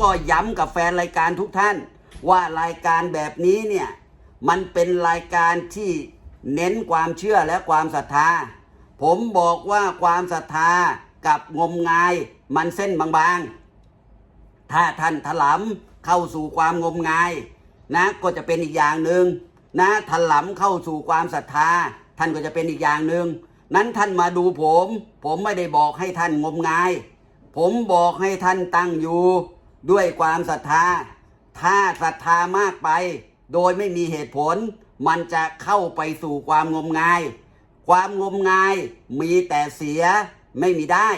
ก็ย้ำกับแฟนรายการทุกท่าน ว่ารายการแบบนี้เนี่ยมันเป็นรายการที่เน้นความเชื่อและความศรัทธา ผมบอกว่าความศรัทธากับงมงายมันเส้นบางๆ ถ้าท่านถลำเข้าสู่ความงมงาย นะก็จะเป็นอีกอย่างหนึ่งนะถลำเข้าสู่ความศรัทธา ท่านก็จะเป็นอีกอย่างหนึ่งนั้นท่านมาดูผม ผมไม่ได้บอกให้ท่านงมงาย ผมบอกให้ท่านตั้งอยู่ ด้วยความศรัทธา ถ้าศรัทธามากไป โดยไม่มีเหตุผล มันจะเข้าไปสู่ความงมงาย ความงมงายมีแต่เสียไม่มีได้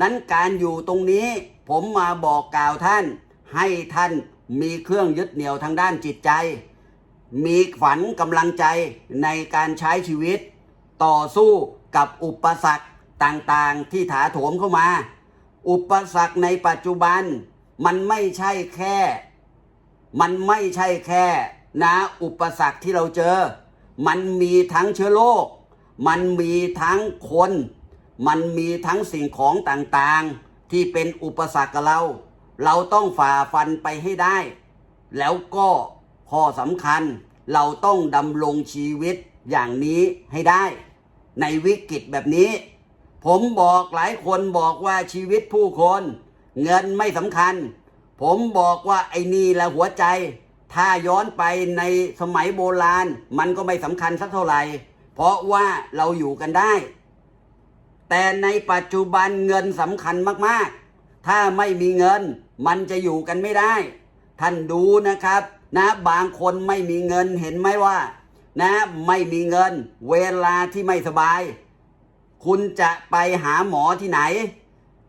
นั้นการอยู่ตรงนี้ผมมาบอกกล่าวท่าน ให้ท่านมีเครื่องยึดเหนี่ยวทางด้านจิตใจ มีฝันกำลังใจในการใช้ชีวิต ต่อสู้กับอุปสรรคต่างๆที่ถาโถมเข้ามา อุปสรรคในปัจจุบัน มันไม่ใช่แค่ มันไม่ใช่แค่นะอุปสรรคที่เราเจอ มันมีทั้งเชื้อโรค มันมีทั้งคน มันมีทั้งสิ่งของต่างๆ ที่เป็นอุปสรรคกับเรา เราต้องฝ่าฟันไปให้ได้ แล้วก็ข้อสำคัญเราต้องดำรงชีวิตอย่างนี้ให้ได้ ในวิกฤตแบบนี้ ผมบอกหลายคนบอกว่าชีวิตผู้คน เงินไม่สำคัญ ผมบอกว่าไอ้นี่แหละหัวใจ ถ้าย้อนไปในสมัยโบราณ มันก็ไม่สำคัญสักเท่าไหร่ เพราะว่าเราอยู่กันได้ แต่ในปัจจุบันเงินสำคัญมากๆ ถ้าไม่มีเงิน มันจะอยู่กันไม่ได้ ท่านดูนะครับ นะบางคนไม่มีเงินเห็นไหมว่า นะไม่มีเงิน เวลาที่ไม่สบาย คุณจะไปหาหมอที่ไหน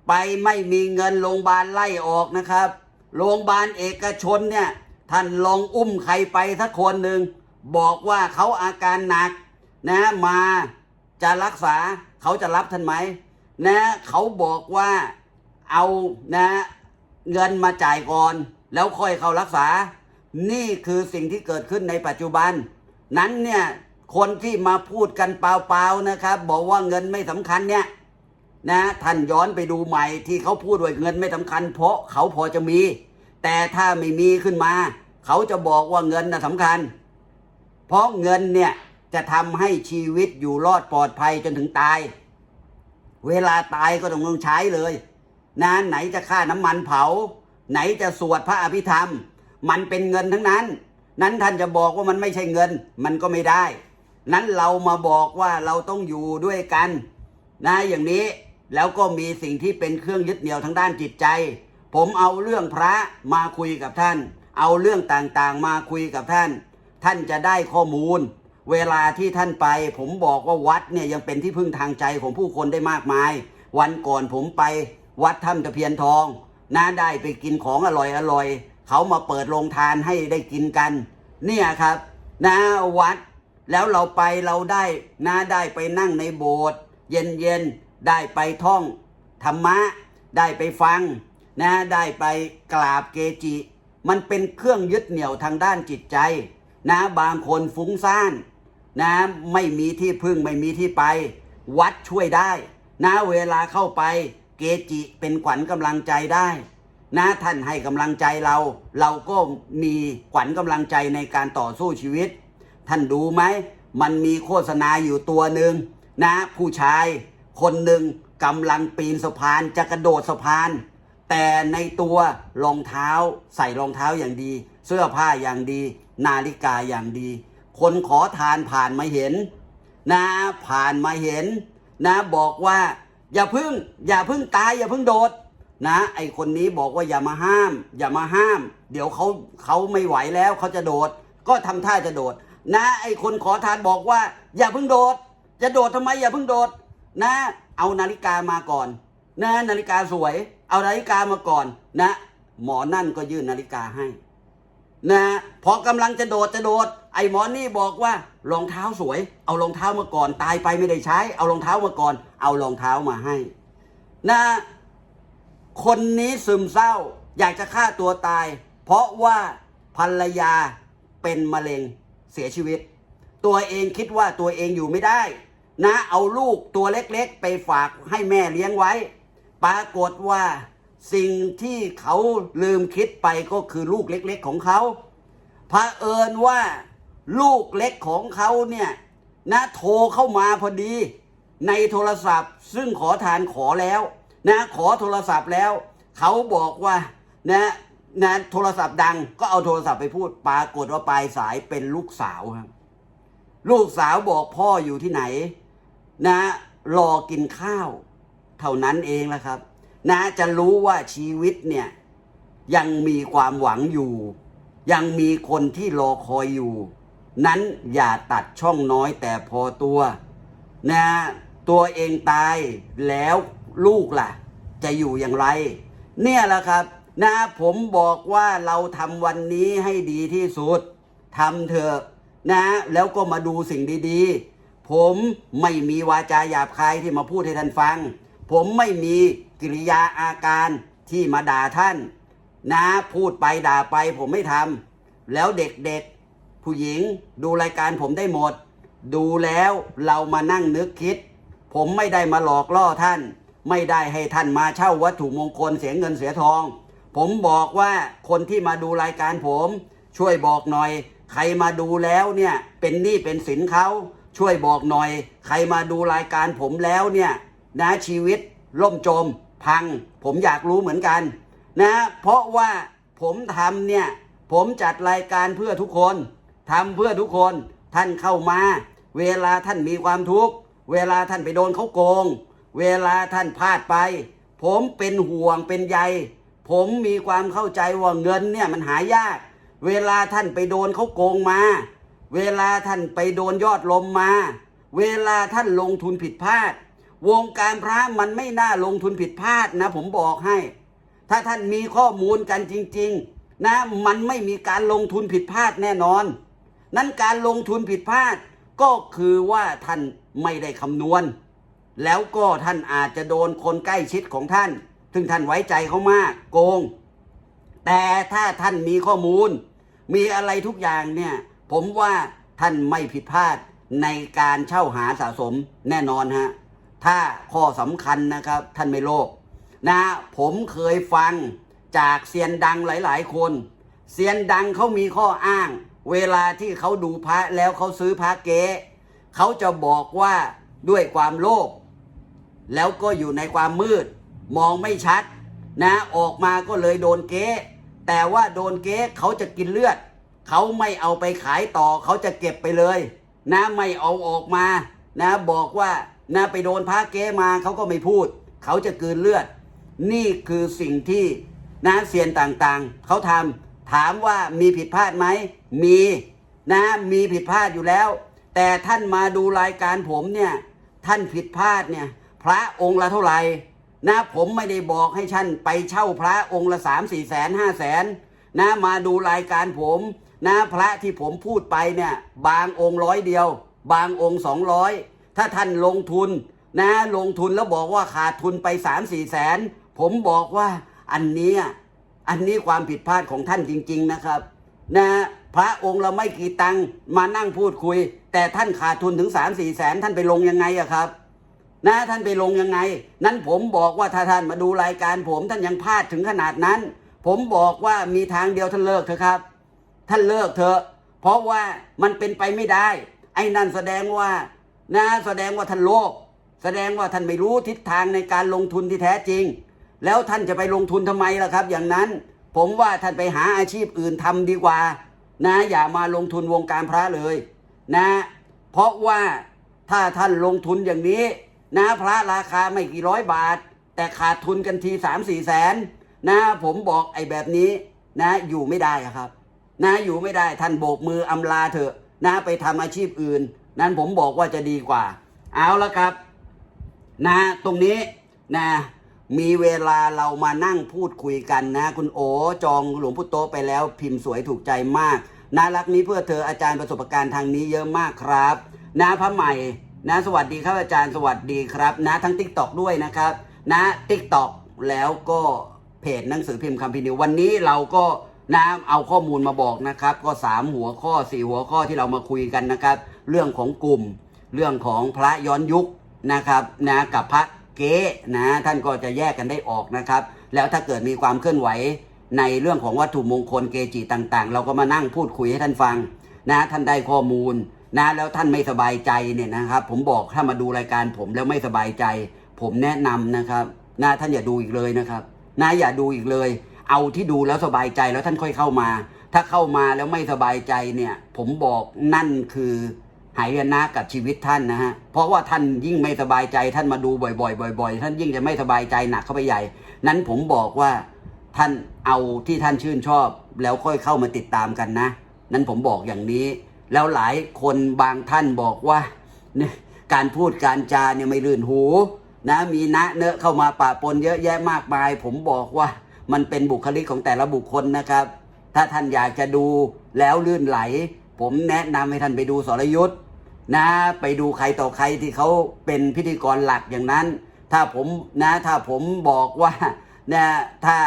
ไปไม่มีเงินโรงพยาบาลไล่ออกนะครับ โรงพยาบาลเอกชนเนี่ยท่านลองอุ้มใครไปสักคนหนึ่งบอกว่าเขาอาการหนักนะมาจะรักษาเขาจะรับท่านไหมนะเขาบอกว่าเอานะเงินมาจ่ายก่อน แล้วค่อยเข้ารักษา นี่คือสิ่งที่เกิดขึ้นในปัจจุบัน นั้นเนี่ยคนที่มาพูดกันเปล่าๆนะครับ บอกว่าเงินไม่สำคัญเนี่ย นะท่านย้อนไปดูใหม่ที่เขาพูดว่าเงินไม่สำคัญ เพราะเขาพอจะมี แต่ถ้าไม่มีขึ้นมา เขาจะบอกว่าเงินน่ะสำคัญ เพราะเงินเนี่ยจะทำให้ชีวิตอยู่รอดปลอดภัยจนถึงตาย เวลาตายก็ต้องลงใช้เลยนะไหนจะค่าน้ำมันเผา ไหนจะสวดพระอภิธรรม มันเป็นเงินทั้งนั้น นั้นท่านจะบอกว่ามันไม่ใช่เงิน มันก็ไม่ได้ นั้นเรามาบอกว่าเราต้องอยู่ด้วยกัน นะอย่างนี้ แล้วก็มีสิ่งที่เป็นเครื่องยึดเหนี่ยวทางด้านจิตใจ ผมเอาเรื่องพระมาคุยกับท่าน เอาเรื่องต่างๆมาคุยกับท่าน ท่านจะได้ข้อมูล เวลาที่ท่านไป ผมบอกว่าวัดเนี่ยยังเป็นที่พึ่งทางใจของผู้คนได้มากมาย วันก่อนผมไปวัดถ้ำตะเพียนทองน่าได้ไปกินของอร่อยอร่อยๆเขามาเปิดโรงทานให้ได้กินกัน เนี่ยครับนะวัดแล้วเราไปเราได้นะได้ไปนั่งในโบสถ์เย็นๆ ได้ไปท่องธรรมะ ได้ไปฟังนะได้ไปกราบเกจิ มันเป็นเครื่องยึดเหนี่ยวทางด้านจิตใจ นะบางคนฟุ้งซ่านนะไม่มีที่พึ่งไม่มีที่ไป วัดช่วยได้นะเวลาเข้าไปเกจิเป็นขวัญกำลังใจได้นะท่านให้กำลังใจเรา เราก็มีขวัญกำลังใจในการต่อสู้ชีวิต ท่านดูไหม มันมีโฆษณาอยู่ตัวหนึ่งนะ ผู้ชาย คนหนึ่งกำลังปีนสะพานจะกระโดดสะพาน แต่ในตัวรองเท้าใส่รองเท้าอย่างดี เสื้อผ้าอย่างดี นาฬิกาอย่างดี คนขอทานผ่านมาเห็น นะผ่านมาเห็น นะบอกว่าอย่าพึ่ง อย่าพึ่งตายอย่าพึ่งโดด นะ ไอคนนี้บอกว่าอย่ามาห้าม อย่ามาห้าม เดี๋ยวเขาเขาไม่ไหวแล้วเขาจะโดด ก็ทำท่าจะโดด นะ ไอคนขอทานบอกว่า อย่าพิ่งโดดจะโดดทำไมอย่าพิ่งโดด นะเอานาฬิกามาก่อนนะนาฬิกาสวย เอานาฬิกามาก่อนนะ หมอนั่นก็ยื่นนาฬิกาให้ นะพอกำลังจะโดดจะโดด ไอ้หมอนี่บอกว่ารองเท้าสวย เอารองเท้ามาก่อน ตายไปไม่ได้ใช้ เอารองเท้ามาก่อน เอารองเท้ามาให้ นะ คนนี้ซึมเศร้า อยากจะฆ่าตัวตาย เพราะว่าภรรยาเป็นมะเร็งเสียชีวิต ตัวเองคิดว่าตัวเองอยู่ไม่ได้ นะเอาลูกตัวเล็กๆ ไปฝากให้แม่เลี้ยงไว้ ปรากฏว่าสิ่งที่เขาลืมคิดไปก็คือลูกเล็กๆของเขาเผอิญว่าลูกเล็กของเขาเนี่ยนะโทรเข้ามาพอดี ในโทรศัพท์ ซึ่งขอทานขอแล้ว นะขอโทรศัพท์แล้ว เขาบอกว่านะนะโทรศัพท์ดังก็เอาโทรศัพท์ไปพูด ปรากฏว่าปลายสายเป็นลูกสาวครับลูกสาวบอกพ่ออยู่ที่ไหน นะรอกินข้าว เท่านั้นเองแหละครับ นะจะรู้ว่าชีวิตเนี่ยยังมีความหวังอยู่ ยังมีคนที่รอคอยอยู่ นั้นอย่าตัดช่องน้อยแต่พอตัวนะตัวเองตายแล้วลูกล่ะ จะอยู่อย่างไร เนี่ยแหละครับ นะผมบอกว่าเราทำวันนี้ให้ดีที่สุดทำเถอะนะแล้วก็มาดูสิ่งดีๆ ผมไม่มีวาจาหยาบคายที่มาพูดให้ท่านฟัง ผมไม่มีกิริยาอาการที่มาด่าท่าน นะพูดไปด่าไปผมไม่ทำแล้วเด็กๆ ผู้หญิงดูรายการผมได้หมด ดูแล้วเรามานั่งนึกคิด ผมไม่ได้มาหลอกล่อท่าน ไม่ได้ให้ท่านมาเช่าวัตถุมงคลเสียเงินเสียทอง ผมบอกว่าคนที่มาดูรายการผม ช่วยบอกหน่อย ใครมาดูแล้วเนี่ยเป็นหนี้เป็นสินเขา ช่วยบอกหน่อย ใครมาดูรายการผมแล้วเนี่ยนะชีวิตล่มจม พัง ผมอยากรู้เหมือนกันนะเพราะว่าผมทำเนี่ย ผมจัดรายการเพื่อทุกคนทำเพื่อทุกคนท่านเข้ามา เวลาท่านมีความทุกข์เวลาท่านไปโดนเขาโกง เวลาท่านพลาดไป ผมเป็นห่วงเป็นใย ผมมีความเข้าใจว่าเงินเนี่ยมันหายาก เวลาท่านไปโดนเขาโกงมา เวลาท่านไปโดนยอดลมมา เวลาท่านลงทุนผิดพลาด วงการพระมันไม่น่าลงทุนผิดพลาดนะ ผมบอกให้ ถ้าท่านมีข้อมูลกันจริง ๆ นะ มันไม่มีการลงทุนผิดพลาดแน่นอน นั้นการลงทุนผิดพลาดก็คือว่าท่านไม่ได้คำนวณ แล้วก็ท่านอาจจะโดนคนใกล้ชิดของท่าน ซึ่งท่านไว้ใจเขามากโกง แต่ถ้าท่านมีข้อมูล มีอะไรทุกอย่างเนี่ย ผมว่าท่านไม่ผิดพลาดในการเช่าหาสะสมแน่นอนฮะ ถ้าข้อสำคัญนะครับท่านไม่โลภนะผมเคยฟังจากเซียนดังหลาย ๆ คน เซียนดังเขามีข้ออ้าง เวลาที่เขาดูพระแล้วเขาซื้อพระเก๊เขาจะบอกว่าด้วยความโลภแล้วก็อยู่ในความมืด มองไม่ชัด นะออกมาก็เลยโดนเก๊แต่ว่าโดนเก๊เขาจะกินเลือด เขาไม่เอาไปขายต่อเขาจะเก็บไปเลย นะไม่เอาออกมา นะบอกว่านะไปโดนพระเก๊มาเขาก็ไม่พูด เขาจะกืนเลือด นี่คือสิ่งที่นะเซียนต่างๆ เขาทำถามว่ามีผิดพลาดไหมมีนะมีผิดพลาดอยู่แล้ว แต่ท่านมาดูรายการผมเนี่ยท่านผิดพลาดเนี่ยพระองค์ละเท่าไหร่นะผมไม่ได้บอกให้ท่านไปเช่าพระองค์ละสามสี่แสนห้าแสนนะมาดูรายการผม นะพระที่ผมพูดไปเนี่ยบางองค์ร้อยเดียว บางองค์สองร้อยถ้าท่านลงทุนนะลงทุนแล้วบอกว่าขาดทุนไปสามสี่แสน ผมบอกว่าอันนี้อันนี้ความผิดพลาดของท่านจริง ๆนะครับ นะพระองค์เราไม่กี่ตังค์มานั่งพูดคุย แต่ท่านขาดทุนถึงสามสี่แสนท่านไปลงยังไงอะครับ นะท่านไปลงยังไง นั้นผมบอกว่าถ้าท่านมาดูรายการผมท่านยังพลาดถึงขนาดนั้น ผมบอกว่ามีทางเดียวท่านเลิกเถอะครับ ท่านเลิกเถอะ เพราะว่ามันเป็นไปไม่ได้ ไอ้นั่นแสดงว่านะแสดงว่าท่านโลภแสดงว่าท่านไม่รู้ทิศทางในการลงทุนที่แท้จริง แล้วท่านจะไปลงทุนทำไมล่ะครับ อย่างนั้น ผมว่าท่านไปหาอาชีพอื่นทำดีกว่า นะ อย่ามาลงทุนวงการพระเลยนะ เพราะว่าถ้าท่านลงทุนอย่างนี้ นะพระราคาไม่กี่ร้อยบาท แต่ขาดทุนกันทีสามสี่แสนนะผมบอกไอ้แบบนี้นะอยู่ไม่ได้ครับ นะอยู่ไม่ได้ท่านโบกมืออำลาเถอะนะไปทำอาชีพอื่น นั้นผมบอกว่าจะดีกว่า เอาละครับ นะ ตรงนี้นะมีเวลาเรามานั่งพูดคุยกันนะ คุณโอจองหลวงพุโตไปแล้วพิมพ์สวยถูกใจมากน่ารักนี้เพื่อเธออาจารย์ประสบการณ์ทางนี้เยอะมากครับ นะพระใหม่ นะสวัสดีครับอาจารย์สวัสดีครับ นะทั้งทิกตอกด้วยนะครับ นะทิกตอกแล้วก็เพจหนังสือพิมพ์คำพินิววันนี้เราก็ นะเอาข้อมูลมาบอกนะครับ ก็สามหัวข้อสี่หัวข้อที่เรามาคุยกันนะครับ เรื่องของกลุ่ม เรื่องของพระย้อนยุคนะครับนะกับพระเก๊นะท่านก็จะแยกกันได้ออกนะครับ แล้วถ้าเกิดมีความเคลื่อนไหวในเรื่องของวัตถุมงคลเกจิต่างๆ เราก็มานั่งพูดคุยให้ท่านฟังนะท่านได้ข้อมูลนะแล้วท่านไม่สบายใจเนี่ยนะครับ ผมบอกถ้ามาดูรายการผมแล้วไม่สบายใจ ผมแนะนำนะครับนะท่านอย่าดูอีกเลยนะครับนะอย่าดูอีกเลย เอาที่ดูแล้วสบายใจแล้วท่านค่อยเข้ามา ถ้าเข้ามาแล้วไม่สบายใจเนี่ย ผมบอกนั่นคือหายนะกับชีวิตท่านนะฮะ เพราะว่าท่านยิ่งไม่สบายใจท่านมาดูบ่อยๆบ่อยๆท่านยิ่งจะไม่สบายใจหนักเข้าไปใหญ่ นั้นผมบอกว่าท่านเอาที่ท่านชื่นชอบ แล้วค่อยเข้ามาติดตามกันนะ นั้นผมบอกอย่างนี้ แล้วหลายคนบางท่านบอกว่าเนี่ยการพูดการจาเนี่ยไม่ลื่นหู นะมีนะเนอะเข้ามาปะปนเยอะแยะมากมาย ผมบอกว่า มันเป็นบุคลิกของแต่ละบุคคลนะครับ ถ้าท่านอยากจะดูแล้วลื่นไหล ผมแนะนำให้ท่านไปดูสรยุทธ์นะไปดูใครต่อใครที่เขาเป็นพิธีกรหลักอย่างนั้น ถ้าผมนะถ้าผมบอกว่านะถ้า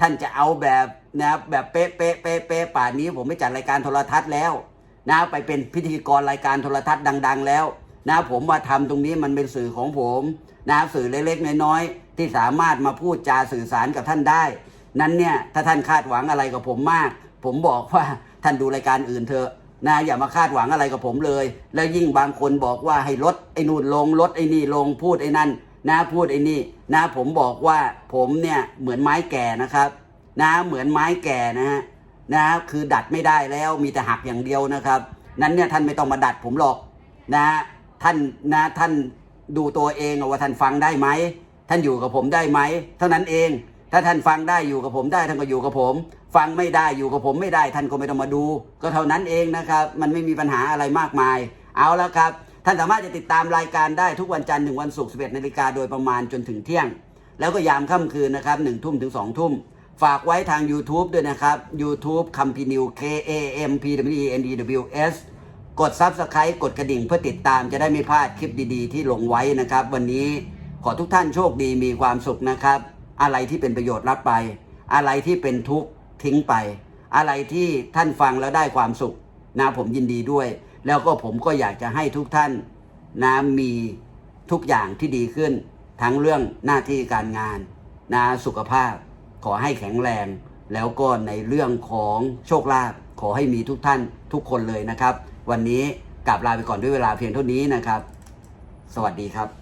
ท่านจะเอาแบบนะแบบเป๊ะเป๊ะเป๊ะเป๊ะป่านนี้ผมไม่จัดรายการโทรทัศน์แล้วนะไปเป็นพิธีกรรายการโทรทัศน์ดัง ๆ แล้วนะผมมาทำตรงนี้มันเป็นสื่อของผมนะสื่อเล็กๆน้อยๆที่สามารถมาพูดจาสื่อสารกับท่านได้ นั้นเนี่ยถ้าท่านคาดหวังอะไรกับผมมาก ผมบอกว่าท่านดูรายการอื่นเถอะนะอย่ามาคาดหวังอะไรกับผมเลย แล้วยิ่งบางคนบอกว่าให้ลดไอ้นู่นลงลดไอ้นี่ลงพูดไอ้นั่นนะพูดไอ้นี่นะผมบอกว่าผมเนี่ยเหมือนไม้แก่นะครับ นะเหมือนไม้แก่นะฮะนะคือดัดไม่ได้แล้วมีแต่หักอย่างเดียวนะครับ นั้นเนี่ยท่านไม่ต้องมาดัดผมหรอกนะท่านนะท่านดูตัวเองว่าท่านฟังได้ไหม ท่านอยู่กับผมได้ไหมเท่านั้นเอง ถ้าท่านฟังได้อยู่กับผมได้ท่านก็อยู่กับผม ฟังไม่ได้อยู่กับผมไม่ได้ท่านก็ไม่ต้องมาดู ก็เท่านั้นเองนะครับ มันไม่มีปัญหาอะไรมากมาย เอาละครับ ท่านสามารถจะติดตามรายการได้ทุกวันจันทร์ถึงวันศุกร์11นาฬิกาโดยประมาณจนถึงเที่ยง แล้วก็ยามค่ำคืนนะครับหนึ่งทุ่มถึงสองทุ่มฝากไว้ทาง YouTube ด้วยนะครับ YouTube คัมพีนิว K A M P W E N D W S กด Subscribe กดกระดิ่งเพื่อติดตามจะได้ไม่พลาดคลิปดีๆ ที่ลงไว้นะครับ วันนี้ ขอทุกท่านโชคดีมีความสุขนะครับ อะไรที่เป็นประโยชน์รับไป อะไรที่เป็นทุกข์ทิ้งไป อะไรที่ท่านฟังแล้วได้ความสุขนะผมยินดีด้วย แล้วก็ผมก็อยากจะให้ทุกท่านนะมีทุกอย่างที่ดีขึ้น ทั้งเรื่องหน้าที่การงานนะสุขภาพ ขอให้แข็งแรง แล้วก็ในเรื่องของโชคลาภขอให้มีทุกท่านทุกคนเลยนะครับ วันนี้กลับลาไปก่อนด้วยเวลาเพียงเท่านี้นะครับ สวัสดีครับ